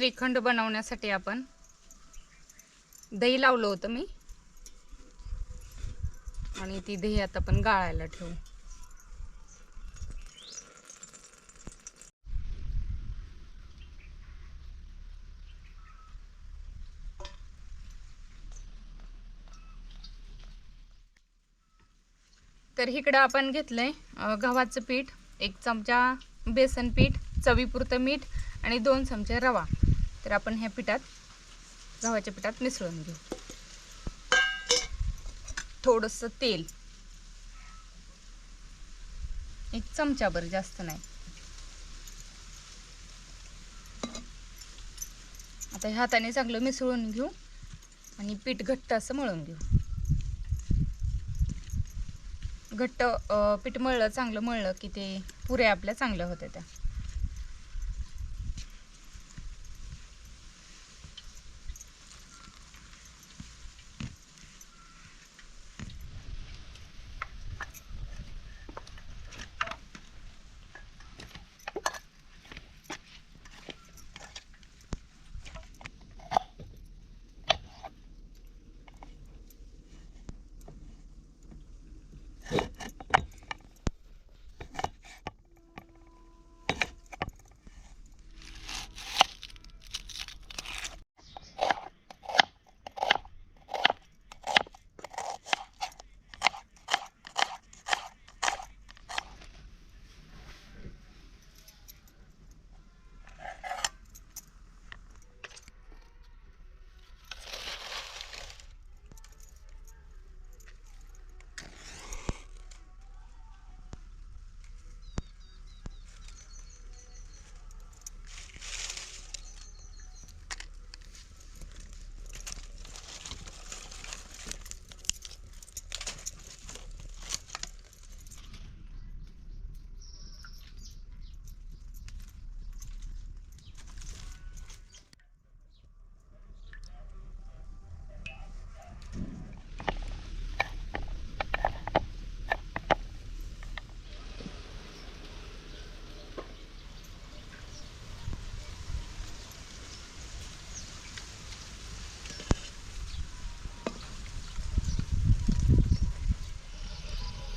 श्रीखंड बनवण्यासाठी आपण दही लावलं होतं मी. आणि ती दही आता आपण गाळायला ठेवू. तर इकडं आपण घेतलंय गव्हाचं पीठ एक चमचा बेसन पीठ चवीपुरतं मीठ आणि दोन चमचे रवा. तर आपण ह्या पिठात गव्हाच्या पिठात मिसळून घेऊ. थोडंसं तेल. एक चमचाभर जास्त नाही. आता ह्या हाताने चांगलं मिसळून घेऊ आणि पीठ घट्ट असं मळून घेऊ. घट्ट पीठ मळलं चांगलं मळलं की ते पुऱ्या आपल्या चांगल्या होत्या त्या.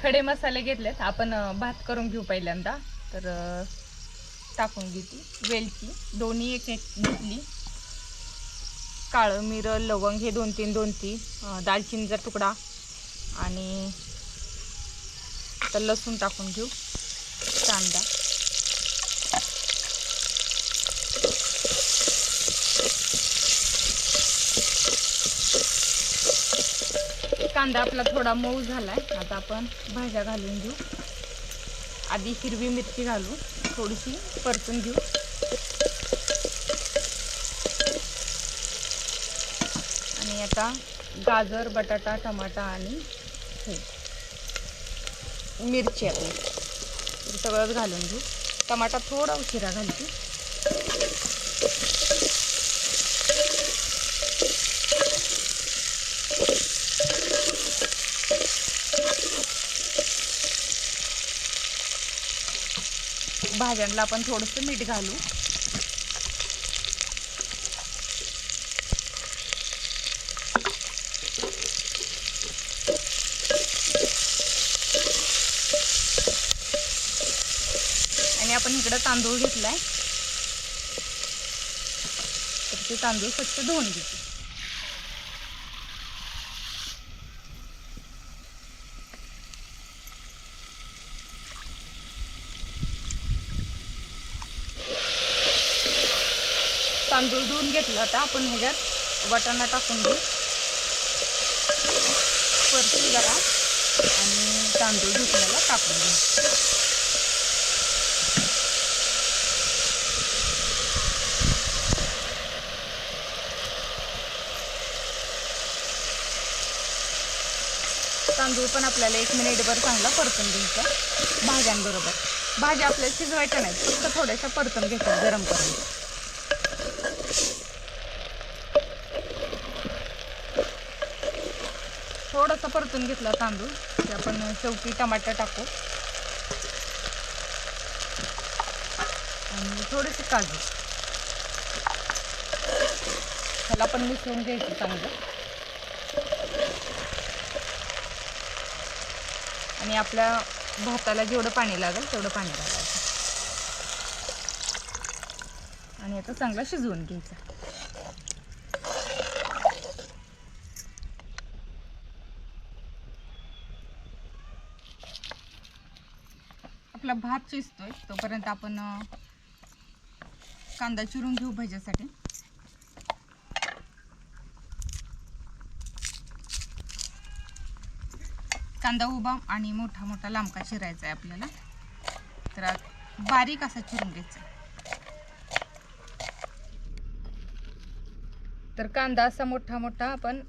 खडे मसाले घेतलेत. आपण भात करून घेऊ पहिल्यांदा. तर टाकून घेते. वेलची. दोन्ही एक एक घेतली. काळं मिरं लवंग हे दोन तीन दोन तीन दालचिनीचा तुकडा आणि तर लसूण टाकून घेऊ कांदा कांदा आपला थोडा मऊ झाला आहे आता आपण भाज्या घालून घेऊ. आधी हिरवी मिरची घालू. थोडीशी परतून घेऊ. आणि आता गाजर बटाटा टमाटा आणि मिरची आपली. सगळंच घालून घेऊ. टमाटा थोडा उशिरा घालते. भाज्यांना आपण थोडंसं मीठ घालू. आणि आपण इकडं तांदूळ घेतलाय. तर ते तांदूळ स्वच्छ धुवून घेतो तांदूळ धुवून घेतला आता आपण ह्याच्यात वाटाणा टाकून घेऊ. परतून जरा आणि तांदूळ धुतण्याला टाकून घेऊ. तांदूळ पण आपल्याला एक मिनिटभर चांगला परतून घ्यायचा भाज्यांबरोबर. भाज्या आपल्याला शिजवायच्या नाहीत फक्त थोड्याशा परतून घ्यायच्या गरम करून. थोडंसं परतून घेतला तांदूळ. ते आपण शेवटी टमाटर टाकू. आणि थोडेसे काजू. त्याला पण मिसळून घ्यायचं चांगलं. आणि आपल्या भाताला जेवढं पाणी लागेल तेवढं पाणी घालायचं आणि आता चांगला शिजवून घ्यायचा. आपला भात शिजतोय तोपर्यंत आपण कांदा चिरून घेऊ भाज्यासाठी. कांदा उभा आणि मोठा मोठा लांबका चिरायचा आहे आपल्याला. तर बारीक असा चिरून घ्यायचा. तर कांदा असा मोठा मोठा आपण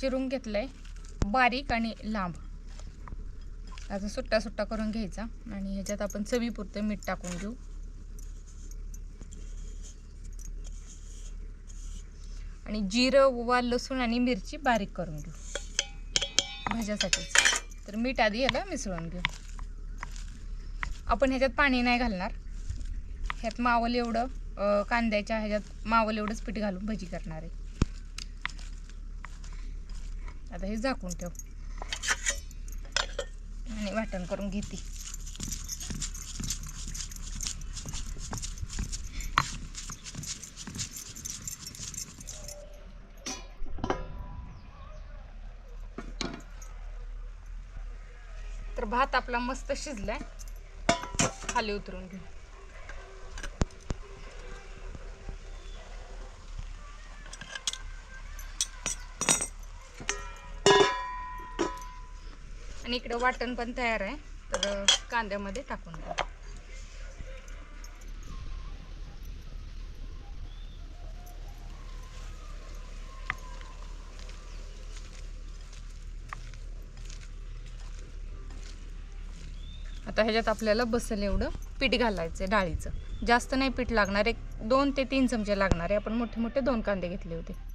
चिरून घेतलाय बारीक आणि लांब. आता सुट्टा सुट्टा करून घ्यायचा आणि ह्याच्यात आपण चवीपुरतं मीठ टाकून घेऊ. आणि जिरं ओवा लसूण आणि मिरची बारीक करून घेऊ. भाज्यासाठीच तर मीठ आधी ह्याला मिसळून घेऊ. आपण ह्याच्यात पाणी नाही घालणार. ह्यात मावल एवढं कांद्याच्या ह्याच्यात मावल एवढंच पीठ घालून भजी करणार आहे. आता हे झाकून ठेव. आणि वाटण करून घेते. तर भात आपला मस्त शिजलाय. खाली उतरून घेऊ. आणि इकडं वाटण पण तयार आहे. तर कांद्यामध्ये टाकून द्या आता ह्याच्यात आपल्याला बसेल एवढं पीठ घालायचं आहे डाळीचं. जास्त नाही पीठ लागणार एक दोन ते तीन चमचे लागणार आहे. आपण मोठे मोठे दोन कांदे घेतले होते.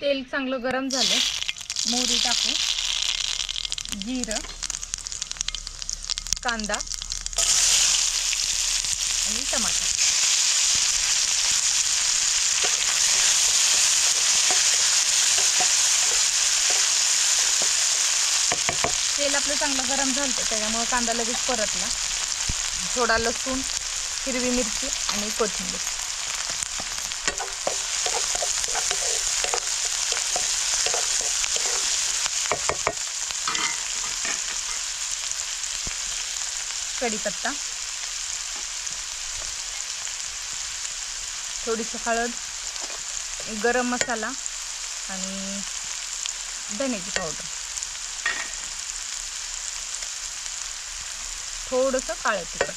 तेल चांगलं गरम झालं. मोहरी टाकू. जिरं. कांदा. आणि टमाटर. तेल आपलं चांगलं गरम झालं त्याच्यामुळं कांदा लगेच परतला. थोडा लसूण हिरवी मिरची आणि कोथिंबीर. कढीपत्ता. थोडीशी हळद गरम मसाला आणि धण्याची पावडर. थोडंसं काळं तिखट.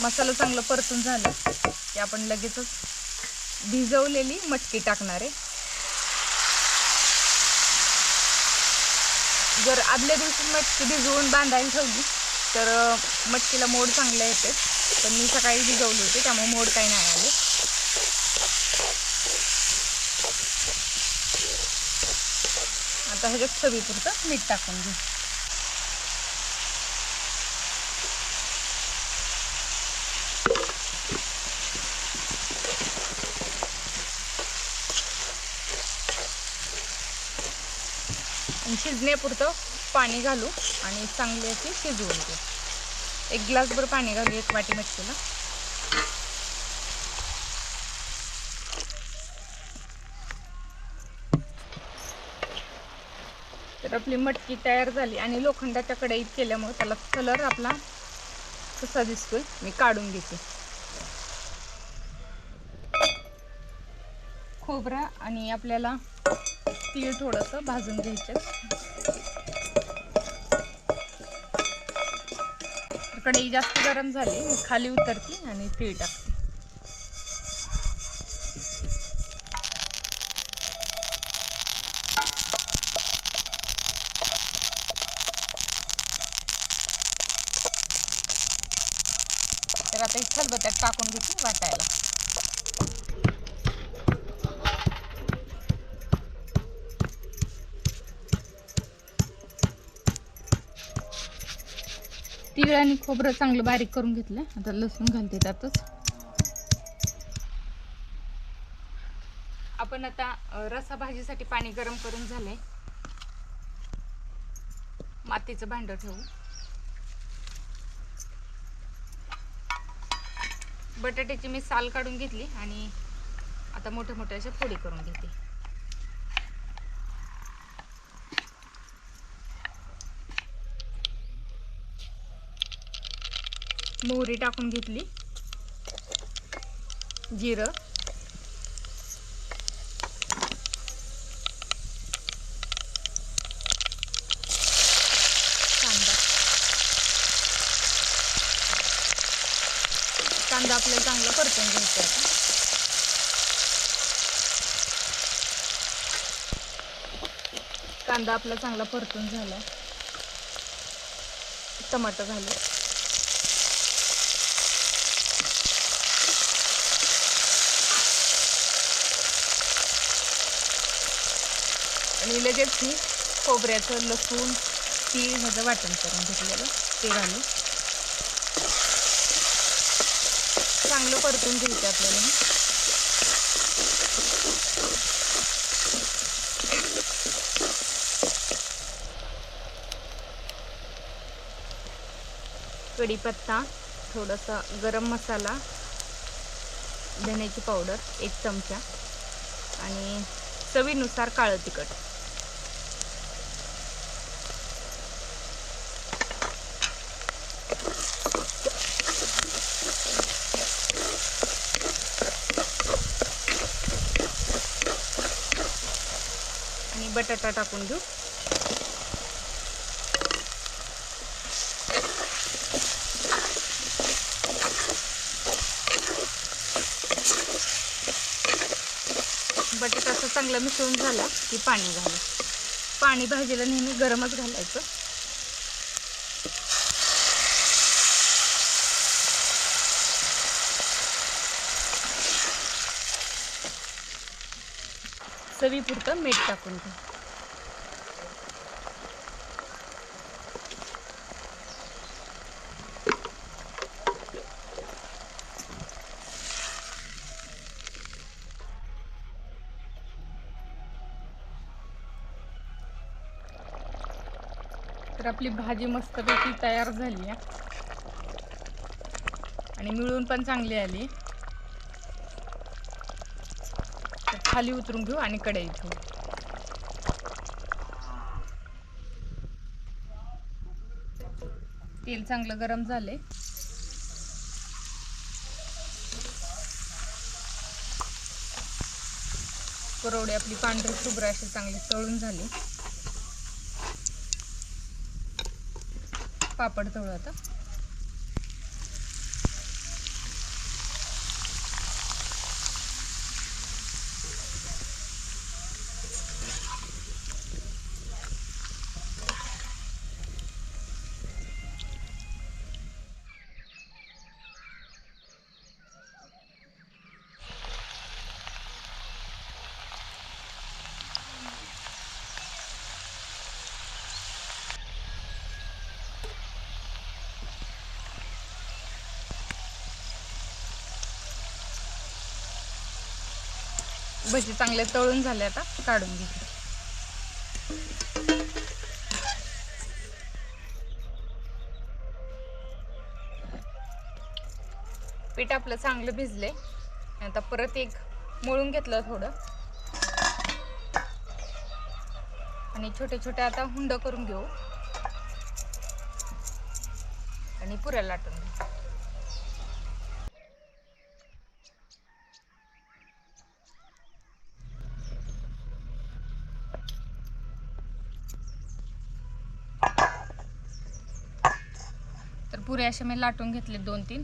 मसाला चांगलं परतून झाला. की आपण लगेचच भिजवलेली मटकी टाकणार आहे. जर आदल्या दिवशी मटकी भिजवून बांधायला ठेवली तर मटकीला मोड चांगले येते पण मी सकाळी भिजवली होती त्यामुळे मोड काही नाही आले. आता ह्याच्यात चवीपुरतं मीठ टाकून घेऊ. आणि शिजण्यापुरतं पाणी घालू आणि चांगली अशी शिजवून घेऊ. एक ग्लासभर पाणी घालू एक वाटी मच्छीला तर आपली मटकी तयार झाली आणि लोखंडाच्या कढईत केल्यामुळे त्याला कलर आपला कसा दिसतोय. मी काढून घेते. खोबरा आणि आपल्याला तीळ थोडंसं भाजून घ्यायचं. कढई जास्त गरम झाली खाली उतरते आणि तीळ टाकते. तीळ आणि खोबरं चांगलं बारीक करून घेतलं. आता लसूण घालते त्यातच. आपण आता रसा भाजीसाठी पाणी गरम करून झालंय. मातीचं भांड ठेवू. बटाट्याची मी साल काढून घेतली आणि आता मोठ्या मोठ्या अशा फोडी करून घेते. मोहरी टाकून घेतली. जिरं. कांदा. कांदा आपल्याला चांगला परतून घ्यायचा कांदा आपला चांगला परतून झाला. टमाटर घालू लगेच ही खोबऱ्याचं लसूण तीळ ह्याचं वाटण करून घेतलेलं ते घालू चांगलं परतून घ्यायचं आपल्याला. कढीपत्ता थोडासा गरम मसाला धण्याची पावडर एक चमचा आणि चवीनुसार काळं तिखट आणि बटाटा टाकून घेऊ. बटाटा असं चांगलं मिसळून झाला की पाणी घाला. पाणी भाजीला नेहमी गरमच घालायचं. चवीपुरतं मीठ टाकून घ्या तर आपली भाजी मस्तपैकी तयार झाली आहे. आणि मिळून पण चांगली आली. तर खाली उतरून घेऊ आणि कढईत घेऊ तेल चांगलं गरम झाले करोडे आपली पांढरी शुभ्र अशी चांगली तळून झाली. पापड तळू आता. भजी चांगले तळून झाले आता काढून घेतले पीठ आपलं चांगलं भिजले. आता परत एक मळून घेतलं थोडं. आणि छोटे छोटे आता हुंड करून घेऊ. आणि पुऱ्या लाटून घेऊ. पुरे असे मी लाटून घेतले दोन तीन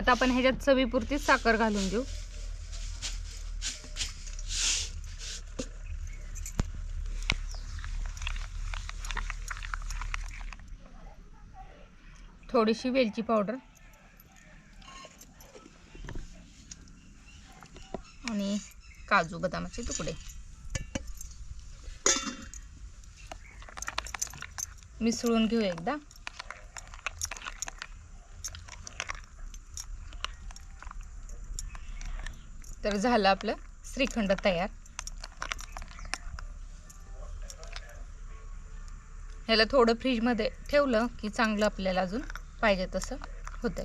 आता आपण ह्याच्यात चवीपुरतीच साखर घालून घेऊ. थोडीशी वेलची पावडर. आणि काजू बदामाचे तुकडे. मिसळून घेऊ एकदा. तर झालं आपलं श्रीखंड तयार. ह्याला थोडं फ्रीजमध्ये ठेवलं की चांगलं आपल्याला अजून पाहिजे तसं होतं